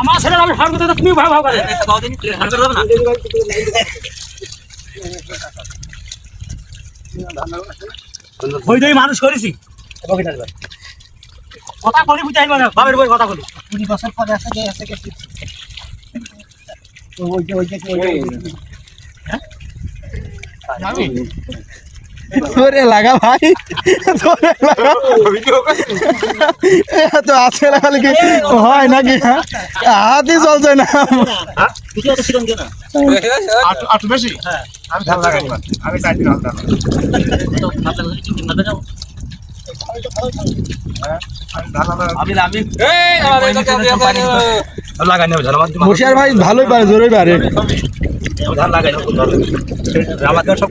আমার ছেলে আমি হার করতে তুমি ভাব ভাব করে। কতদিন হার করতে না। ওই দুই মানুষ করেছি। কথা বলি বুঝাই মানে বাবার বই কথা বলি। কুড়ি বছর পরে আসে যে আসে কে ওই যে ওই যে। ধরে লাগা ভাই। ধরে লাগা। তো আছে লাগালে কি? হয় নাকি? হ্যাঁ? হাতই চলছে না। আট আট বেশি? আমি ধান লাগাই আমি চাই ধান লাগাই মুশিয়ার ভাই ভালোই পারে জোরেই পারে। ধান লাগাই সব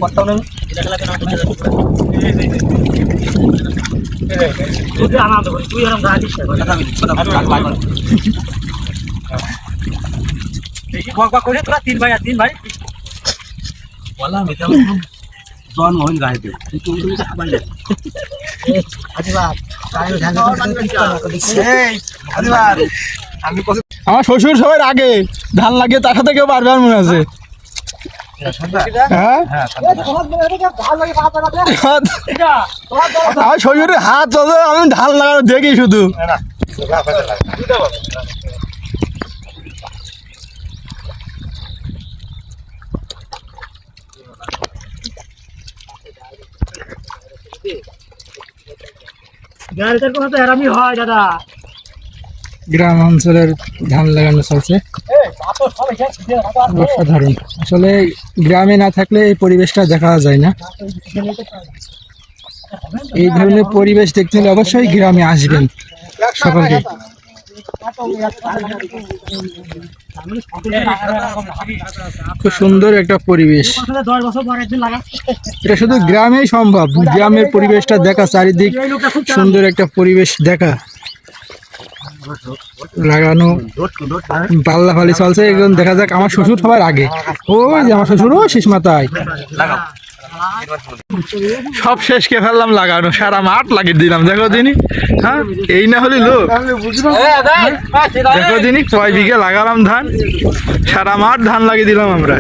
করি তুই এরকম গাড়ি করে তোরা ভাই তিন ভাই। তো তুমি আমার শ্বশুর সবার আগে ধান লাগিয়ে তার সাথে কেউ পারবে মনে আছে। আমার শ্বশুরের হাত আমি ধান লাগানো দেখি শুধু। গাড়িটার কোনো তো এরামি হয় দাদা। গ্রাম অঞ্চলের ধান লাগানো চলছে। অসাধারণ। আসলে গ্রামে না থাকলে এই পরিবেশটা দেখা যায় না। এই ধরনের পরিবেশ দেখতে হলে অবশ্যই গ্রামে আসবেন। সকলকে। খুব সুন্দর একটা পরিবেশ। এটা শুধু গ্রামেই সম্ভব। গ্রামের পরিবেশটা দেখা, চারিদিক সুন্দর একটা পরিবেশ দেখা। লাগানো পাল্লা ফালি চলছে, একদম দেখা যাক আমার শ্বশুর সবার আগে। ওই যে আমার শ্বশুর, ও শেষ মাথায় সব শেষ কে ফেললাম লাগানো, সারা মাঠ লাগিয়ে দিলাম, দেখো দিনই হ্যাঁ এই না হলে লোক। দেখো দিনই কয় বিঘে লাগালাম ধান, সারা মাঠ ধান লাগিয়ে দিলাম আমরা।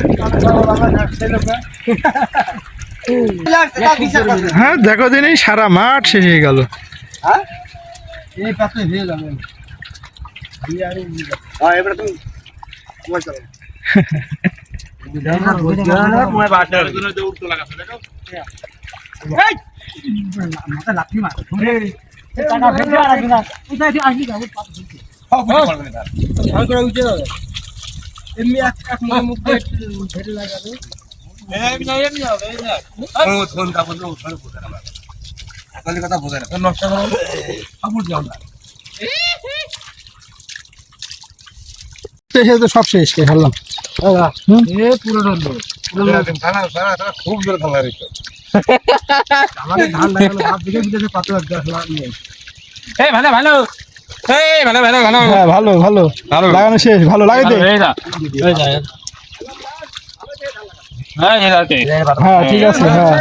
হ্যাঁ দেখো দিনই সারা মাঠ শেষ হয়ে গেল। এমনি এক এক মুখে ধরে লাগাবে কথা বোঝে না নষ্ট করো তো সব শেষ ফেললাম খুব জোরে ধান ভাব দিকে এই ভালো ভালো। এই ভালো ভালো ভালো। ভালো ভালো। লাগানো শেষ ভালো হ্যাঁ ঠিক আছে হ্যাঁ।